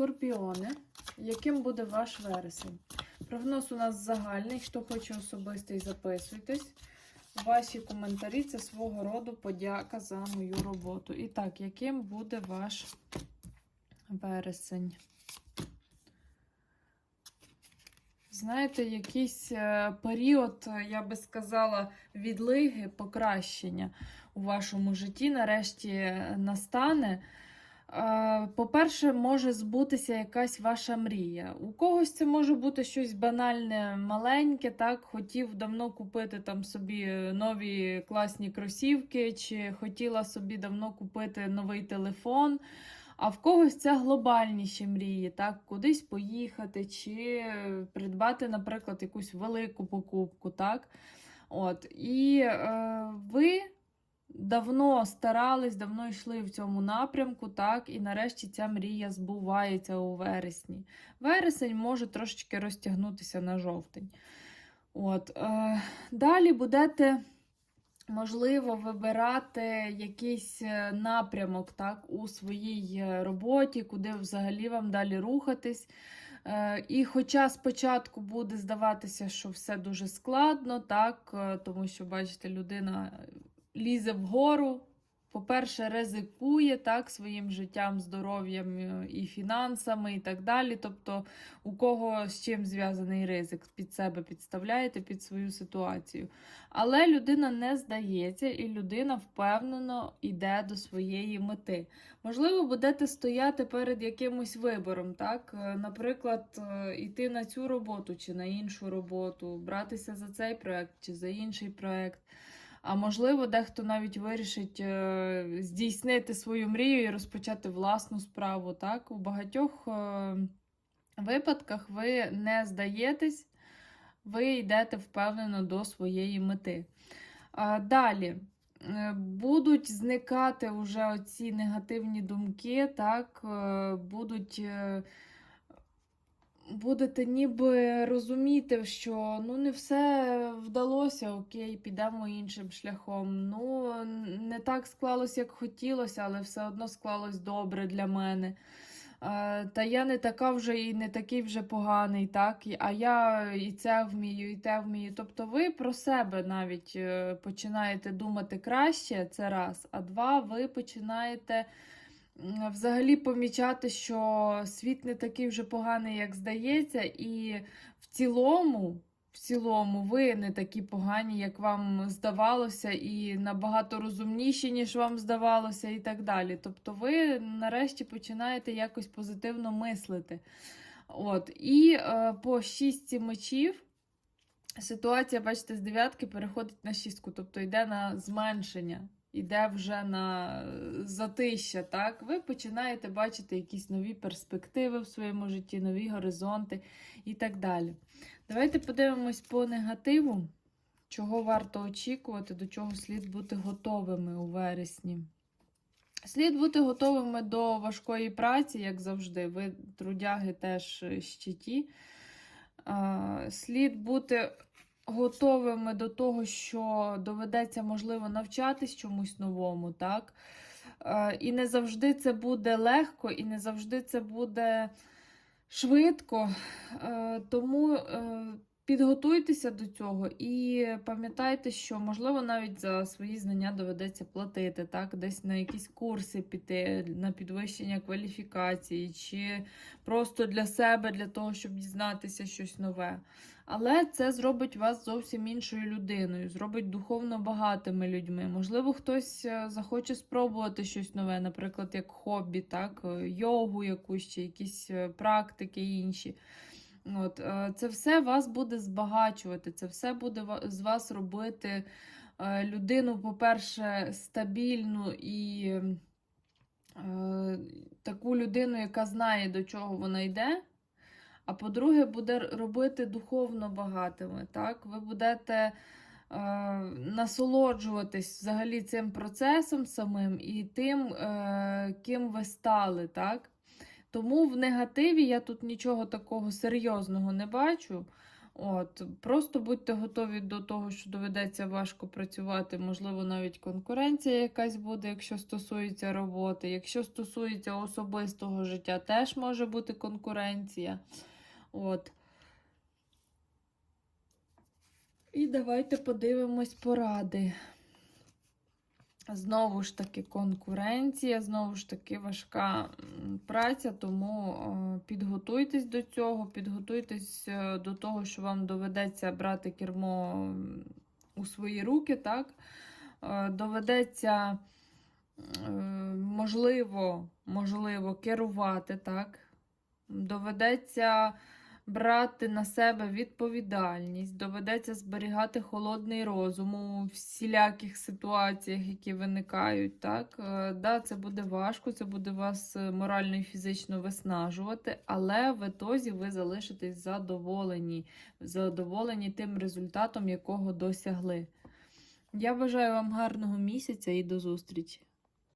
Скорпіони, яким буде ваш вересень? Прогноз у нас загальний. Хто хоче особистий, записуйтесь. Ваші коментарі це свого роду подяка за мою роботу. І так, яким буде ваш вересень? Знаєте, якийсь е, період, я би сказала, відлиги, покращення у вашому житті нарешті е, настане. По-перше, може збутися якась ваша мрія. У когось це може бути щось банальне, маленьке, так, хотів давно купити там собі нові класні кросівки, чи хотіла собі давно купити новий телефон. А в когось це глобальніші мрії, так, кудись поїхати, чи придбати, наприклад, якусь велику покупку, так. От. І е, ви давно старались, давно йшли в цьому напрямку, так, і нарешті ця мрія збувається у вересні. Вересень може трошечки розтягнутися на жовтень. От, е, далі будете, можливо, вибирати якийсь е, напрямок так, у своїй е, роботі, куди взагалі вам далі рухатись. Е, І хоча спочатку буде здаватися, що все дуже складно, так, тому що, бачите, людина лізе вгору. По-перше, ризикує так, своїм життям, здоров'ям е, і фінансами, і так далі. Тобто, у кого з чим зв'язаний ризик, під себе підставляєте під свою ситуацію. Але людина не здається, і людина впевнено йде до своєї мети. Можливо, будете стояти перед якимось вибором, так? Е, Наприклад, е, йти на цю роботу чи на іншу роботу, братися за цей проект чи за інший проект. А можливо, дехто навіть вирішить е, здійснити свою мрію і розпочати власну справу. Так? У багатьох е, випадках ви не здаєтесь, ви йдете впевнено до своєї мети. Далі. е, Будуть зникати вже оці негативні думки, так, будуть будете ніби розуміти, що ну не все вдалося, окей, підемо іншим шляхом. Ну, не так склалось, як хотілося, але все одно склалось добре для мене. Е, Та я не така вже і не такий вже поганий, так? А я і це вмію, і те вмію. Тобто ви про себе навіть е, починаєте думати краще, це раз. А два, ви починаєте взагалі помічати, що світ не такий вже поганий, як здається, і в цілому, в цілому, ви не такі погані, як вам здавалося, і набагато розумніші, ніж вам здавалося, і так далі. Тобто, ви нарешті починаєте якось позитивно мислити. От. І е, по шістці мечів. Ситуація, бачите, з дев'ятки переходить на шістку, тобто йде на зменшення, йде вже на е, затища. Так? Ви починаєте бачити якісь нові перспективи в своєму житті, нові горизонти і так далі. Давайте подивимось по негативу, чого варто очікувати, до чого слід бути готовими у вересні. Слід бути готовими до важкої праці, як завжди. Ви трудяги теж щиті. Слід бути готовими до того, що доведеться, можливо, навчатись чомусь новому, так? Е, І не завжди це буде легко, і не завжди це буде швидко. Е, Тому е, підготуйтеся до цього і пам'ятайте, що, можливо, навіть за свої знання доведеться платити, так? Десь на якісь курси піти, на підвищення кваліфікації, чи просто для себе, для того, щоб дізнатися щось нове. Але це зробить вас зовсім іншою людиною, зробить духовно багатими людьми. Можливо, хтось е, захоче спробувати щось нове, наприклад, як хобі, так, е, йогу якусь чи якісь е, практики інші. От, Це все вас буде збагачувати, це все буде з вас робити людину, по-перше, стабільну і таку людину, яка знає, до чого вона йде. А по-друге, буде робити духовно багатими. Так? Ви будете е, насолоджуватись взагалі цим процесом самим і тим, е, ким ви стали. Так? Тому в негативі я тут нічого такого серйозного не бачу. От, просто будьте готові до того, що доведеться важко працювати. Можливо, навіть конкуренція якась буде, якщо стосується роботи. Якщо стосується особистого життя, теж може бути конкуренція. От. І давайте подивимось поради. Знову ж таки, конкуренція, знову ж таки, важка праця, тому е, підготуйтесь до цього, підготуйтесь е, до того, що вам доведеться брати кермо у свої руки, так? Е, Доведеться, можливо, можливо, керувати, так? Доведеться брати на себе відповідальність, доведеться зберігати холодний розум у всіляких ситуаціях, які виникають. Так? Е, Да, це буде важко, це буде вас е, морально і фізично виснажувати, але в етозі ви залишитесь задоволені, задоволені тим результатом, якого досягли. Я бажаю вам гарного місяця і до зустрічі!